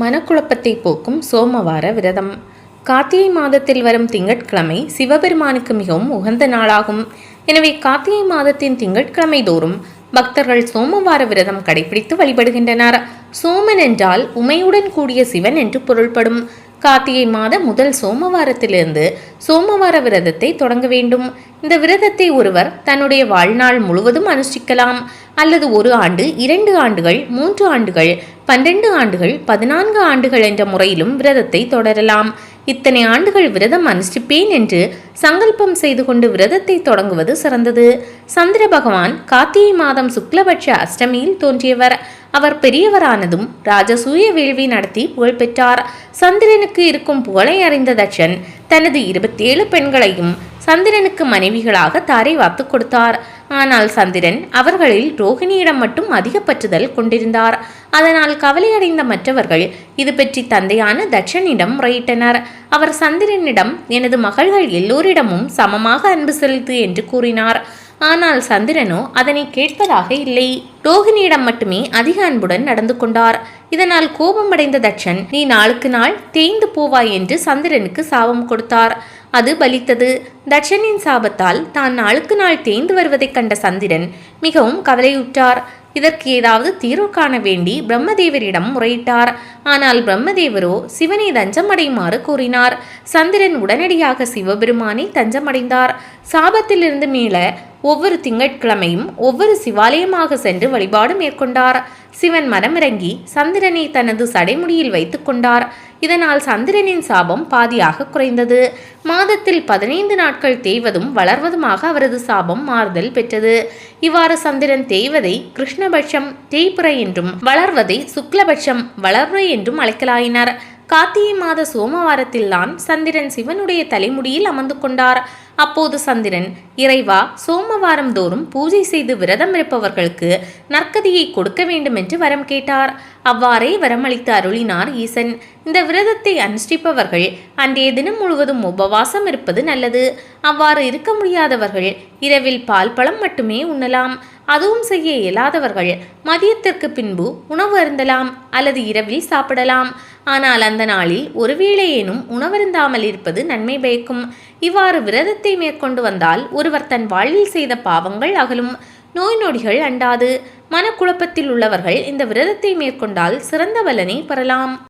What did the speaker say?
மனக்குழப்பத்தை போக்கும் சோமவார விரதம். கார்த்திகை மாதத்தில் வரும் திங்கட்கிழமை சிவபெருமானுக்கு மிகவும் உகந்த நாளாகும். எனவே கார்த்திகை மாதத்தின் திங்கட்கிழமை தோறும் பக்தர்கள் சோமவார விரதம் கடைபிடித்து வழிபடுகின்றனர். சோமன் என்றால் உமையுடன் கூடிய சிவன் என்று பொருள்படும். கார்த்திகை மாத முதல் சோமவாரத்திலிருந்து சோமவார விரதத்தை தொடங்க வேண்டும். இந்த விரதத்தை ஒருவர் தன்னுடைய வாழ்நாள் முழுவதும் அனுஷ்டிக்கலாம். அல்லது ஒரு ஆண்டு இரண்டு ஆண்டுகள் மூன்று ஆண்டுகள் பன்னிரண்டு ஆண்டுகள் பதினான்கு ஆண்டுகள் என்ற முறையிலும் விரதத்தை தொடரலாம். இத்தனை ஆண்டுகள் விரதம் அனுஷ்டிப்பேன் என்று சங்கல்பம் செய்து கொண்டு விரதத்தை தொடங்குவது சிறந்தது. சந்திர பகவான் கார்த்திகை மாதம் சுக்லபட்ச அஷ்டமியில் தோன்றியவர். அவர் பெரியவரானதும் ராஜசூய வேள்வி நடத்தி புகழ்பெற்றார் சந்திரனுக்கு இருக்கும் புகழை அறிந்த தட்சன் தனது இருபத்தேழு பெண்களையும் சந்திரனுக்கு மனைவிகளாக தாரை வாத்து கொடுத்தார். ஆனால் சந்திரன் அவர்களில் ரோகிணியிடம் மட்டும் அதிக பற்றுதல் கொண்டிருந்தார். அதனால் கவலையடைந்த மற்றவர்கள் இது பற்றி தந்தையான தட்சனிடம் முறையிட்டனர். அவர் சந்திரனிடம் எனது மகள்கள் எல்லோரிடமும் சமமாக அன்பு செலுத்து என்று கூறினார். ஆனால் சந்திரனோ அதனை கேட்பதாக இல்லை. ரோகிணியிடம் மட்டுமே அதிக அன்புடன் நடந்து கொண்டார். இதனால் கோபமடைந்த தட்சன் நீ நாளுக்கு நாள் தேய்ந்து போவாய் என்று சந்திரனுக்கு சாபம் கொடுத்தார். அது பலித்தது. தட்சனின் சாபத்தால் தான் நாளுக்கு நாள் தேய்ந்து வருவதைக் கண்ட சந்திரன் மிகவும் கவலையுற்றார். இதற்கு ஏதாவது தீர்வு காண வேண்டி பிரம்மதேவரிடம் முறையிட்டார். ஆனால் பிரம்மதேவரோ சிவனை தஞ்சமடையுமாறு கூறினார். சந்திரன் உடனடியாக சிவபெருமானை தஞ்சமடைந்தார். சாபத்திலிருந்து மீள ஒவ்வொரு திங்கட்கிழமையும் ஒவ்வொரு சிவாலயமாக சென்று வழிபாடு மேற்கொண்டார். சிவன் மரமிறங்கி சந்திரனை தனது சடைமுடியில் வைத்துக்கொண்டார் கொண்டார். இதனால் சந்திரனின் சாபம் பாதியாக குறைந்தது. மாதத்தில் பதினைந்து நாட்கள் தேய்வதும் வளர்வதுமாக அவரது சாபம் மாறுதல் பெற்றது. இவ்வாறு சந்திரன் தேய்வதை கிருஷ்ணபட்சம் தேய்புரை என்றும் வளர்வதை சுக்லபட்சம் வளர்வை என்றும் அழைக்கலாயினர். கார்த்திகை மாத சோமவாரத்தில்தான் சந்திரன் சிவனுடைய தலைமுடியில் அமர்ந்து கொண்டார். அப்போது சந்திரன் இறைவா சோமவாரம் தோறும் பூஜை செய்து விரதம் இருப்பவர்களுக்கு நற்கதியை கொடுக்க வேண்டும் என்று வரம் கேட்டார். அவ்வாறே வரமளித்து அருளினார் ஈசன். இந்த விரதத்தை அனுஷ்டிப்பவர்கள் அன்றைய தினம் முழுவதும் உபவாசம் இருப்பது நல்லது. அவ்வாறு இருக்க முடியாதவர்கள் இரவில் பால் பழம் மட்டுமே உண்ணலாம். அதுவும் செய்ய இயலாதவர்கள். மதியத்திற்கு பின்பு உணவு அருந்தலாம் அல்லது இரவில் சாப்பிடலாம். ஆனால் அந்த நாளில் ஒருவேளையேனும் உணவருந்தாமல் இருப்பது நன்மை பயக்கும். இவ்வாறு விரதத்தை மேற்கொண்டு வந்தால் ஒருவர் தன் வாழ்வில் செய்த பாவங்கள் அகலும். நோய் நொடிகள் அண்டாது. மனக்குழப்பத்தில் உள்ளவர்கள் இந்த விரதத்தை மேற்கொண்டால் சிறந்த பலனை பெறலாம்.